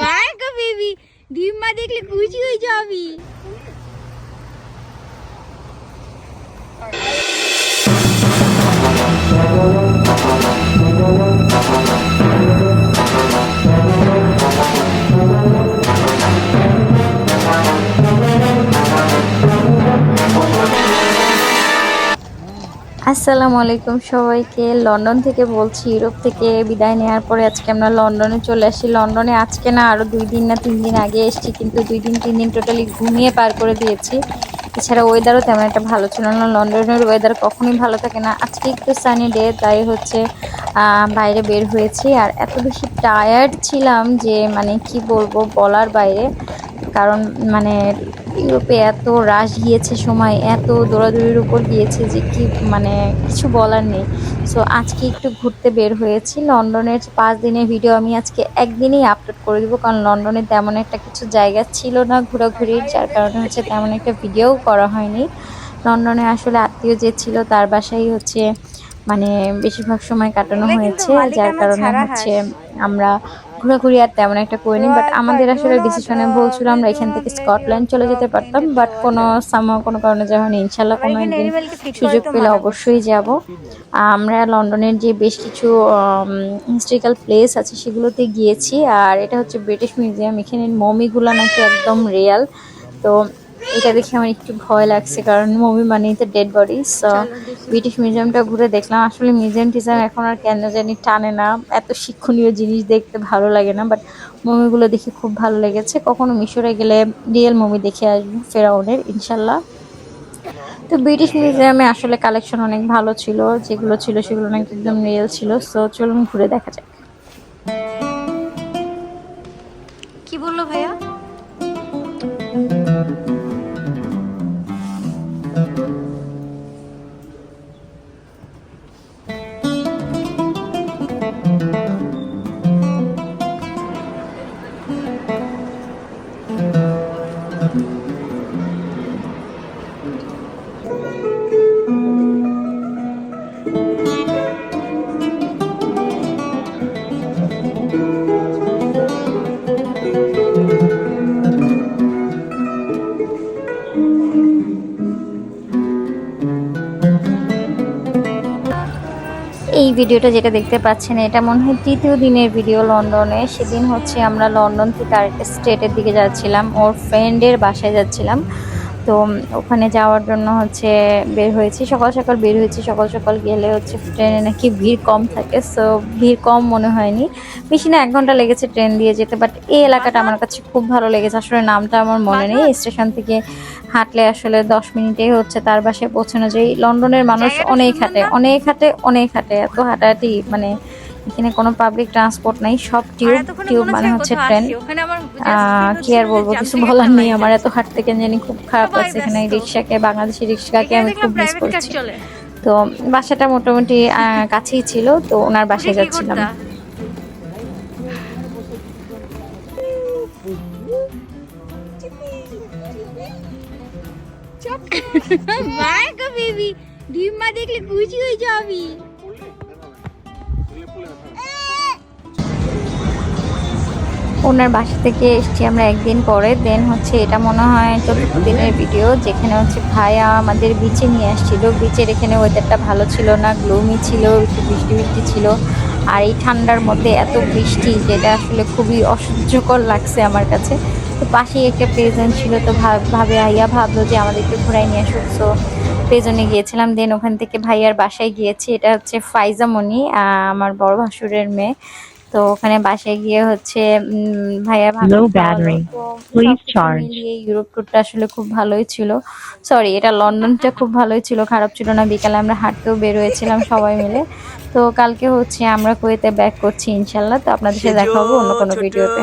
By go baby ডিম্মা দেখলে খুশি হয়ে যাবি আসসালামু আলাইকুম সবাইকে। লন্ডন থেকে বলছি, ইউরোপ থেকে বিদায় নেওয়ার পরে আজকে আমরা লন্ডনে চলে আসি। লন্ডনে আজকে না আরও দুই দিন না তিন দিন আগে এসেছি, কিন্তু দুই দিন, তিন দিন টোটালি ঘুমিয়ে পার করে দিয়েছি। এছাড়া ওয়েদারও তেমন একটা ভালো ছিল না। লন্ডনের ওয়েদার কখনোই ভালো থাকে না। আজকে একটু সানি ডে তাই হচ্ছে বাইরে বের হয়েছি। আর এত বেশি টায়ার্ড ছিলাম যে মানে কি বলব বলার বাইরে। কারণ মানে ইউরোপে এত রাশ গিয়েছে সময় এত দৌড়াদৌড়ির উপর গিয়েছে যে কি মানে কিছু বলার নেই। সো আজকে একটু ঘুরতে বের হয়েছি। লন্ডনের পাঁচ দিনের ভিডিও আমি আজকে একদিনেই আপলোড করে দিব কারণ লন্ডনে তেমন একটা কিছু জায়গা ছিল না ঘোরাঘুরির যার কারণে হচ্ছে তেমন একটা ভিডিও করা হয়নি। লন্ডনে আসলে আত্মীয় যে ছিল তার বাসায় হচ্ছে মানে বেশিরভাগ সময় কাটানো হয়েছে যার কারণে হচ্ছে আমরা ঘোরাঘুরি আর তেমন একটা করিনি বাট আমাদের আসলে ডিসিশনে বলছিল আমরা এখান থেকে স্কটল্যান্ড চলে যেতে পারতাম বাট কোনো সাম কোনো কারণে যেমন ইনশাল্লাহ কোনো একদিন সুযোগ পেলে অবশ্যই যাব। আমরা লন্ডনের যে বেশ কিছু হিস্ট্রিক্যাল প্লেস আছে সেগুলোতে গিয়েছি আর এটা হচ্ছে ব্রিটিশ মিউজিয়াম এখানে মমিগুলো নাকি একদম রিয়াল তো এটা দেখে আমার একটু ভয় লাগছে, কারণ মমি মানেই তো ডেড বডি সো ব্রিটিশ মিউজিয়ামটা ঘুরে দেখলাম। আসলে মিউজিয়াম টিউজিয়াম এখন আর কেন জানি টানে না, এত শিক্ষণীয় জিনিস দেখতে ভালো লাগে না বাট মুভিগুলো দেখে খুব ভালো লেগেছে। কখনো মিশরে গেলে রিয়েল মুভি দেখে আসব, ফেরাউনের, ইনশাল্লাহ। তো ব্রিটিশ মিউজিয়ামে আসলে কালেকশন অনেক ভালো ছিল, যেগুলো ছিল সেগুলো অনেক একদম রিয়েল ছিল সো চলুন ঘুরে দেখা যাক। কি বলল ভাইয়া? ভিডিওটা যেটা দেখতে পাচ্ছেন, এটা মনে হয় তৃতীয় দিনের ভিডিও লন্ডনে। সেদিন হচ্ছে আমরা লন্ডন থেকে আরেকটা স্টেটের দিকে যাচ্ছিলাম। ওর ফ্রেন্ডের বাসায় যাচ্ছিলাম। তো ওখানে যাওয়ার জন্য হচ্ছে বের হয়েছি। সকাল সকাল বের হয়েছি। সকাল সকাল গেলে হচ্ছে ট্রেনে নাকি ভিড় কম থাকে সো ভিড় কম মনে হয়নি। বেশি না এক ঘণ্টা লেগেছে ট্রেন দিয়ে যেতে বাট এই এলাকাটা আমার কাছে খুব ভালো লেগেছে। আসলে নামটা আমার মনে নেই। স্টেশন থেকে হাঁটলে আসলে দশ মিনিটেই হচ্ছে তার বাসায় পৌঁছানো যায়। লন্ডনের মানুষ অনেক হাঁটে অনেক হাঁটে অনেক হাঁটে। এত হাঁটাহাঁটি মানে এখানে কোনো পাবলিক ট্রান্সপোর্ট নাই সব টিউব টিউব মানে হচ্ছে ট্রেন কি আর বলব কিছু বলার নেই আমার এত হাঁটতে কেন জানি খুব খারাপ লাগছে এখানে। রিক্সাকে বাংলাদেশি রিক্সাকে আমি খুব মিস করছি। তো বাসাটা মোটামুটি কাছেই ছিল তো ওনার বাসায় যাচ্ছিলাম? বাই গো বেবি ডিম্মা দেখলে খুশি হয়ে যাবি। ওনার বাসা থেকে এসছি আমরা একদিন পরে। দেন হচ্ছে এটা মনে হয় চতুর্থ দিনের ভিডিও যেখানে হচ্ছে ভাইয়া আমাদের বিচে নিয়ে আসছিল। বিচের এখানে ওয়েদারটা ভালো ছিল না গ্লুমি ছিল, একটু বৃষ্টি বৃষ্টি ছিল। আর এই ঠান্ডার মধ্যে এত বৃষ্টি, যেটা আসলে খুবই অসহ্যকর লাগছে আমার কাছে। তো পাশেই একটা প্রেজেন্ট ছিল, তো ভাব- আইয়া ভাবলো যে আমাদেরকে ঘোরাই নিয়ে আসুক। সো প্রেজনে গিয়েছিলাম। দেন ওখান থেকে ভাইয়ার বাসায় গিয়েছি। এটা হচ্ছে ফাইজামণি আমার বড় ভাসুরের মেয়ে। তো ওখানে বাসে গিয়ে হচ্ছে ভাইয়া. মিলিয়ে ইউরোপ ট্যুরটা আসলে খুব ভালোই ছিল। সরি এটা লন্ডনটা খুব ভালোই ছিল খারাপ ছিল না। বিকালে আমরা হাঁটতেও বের হয়েছিলাম সবাই মিলে। তো কালকে হচ্ছে আমরা কুয়েতে ব্যাক করছি ইনশাল্লাহ তো আপনাদের সাথে দেখা হবে অন্য কোনো ভিডিওতে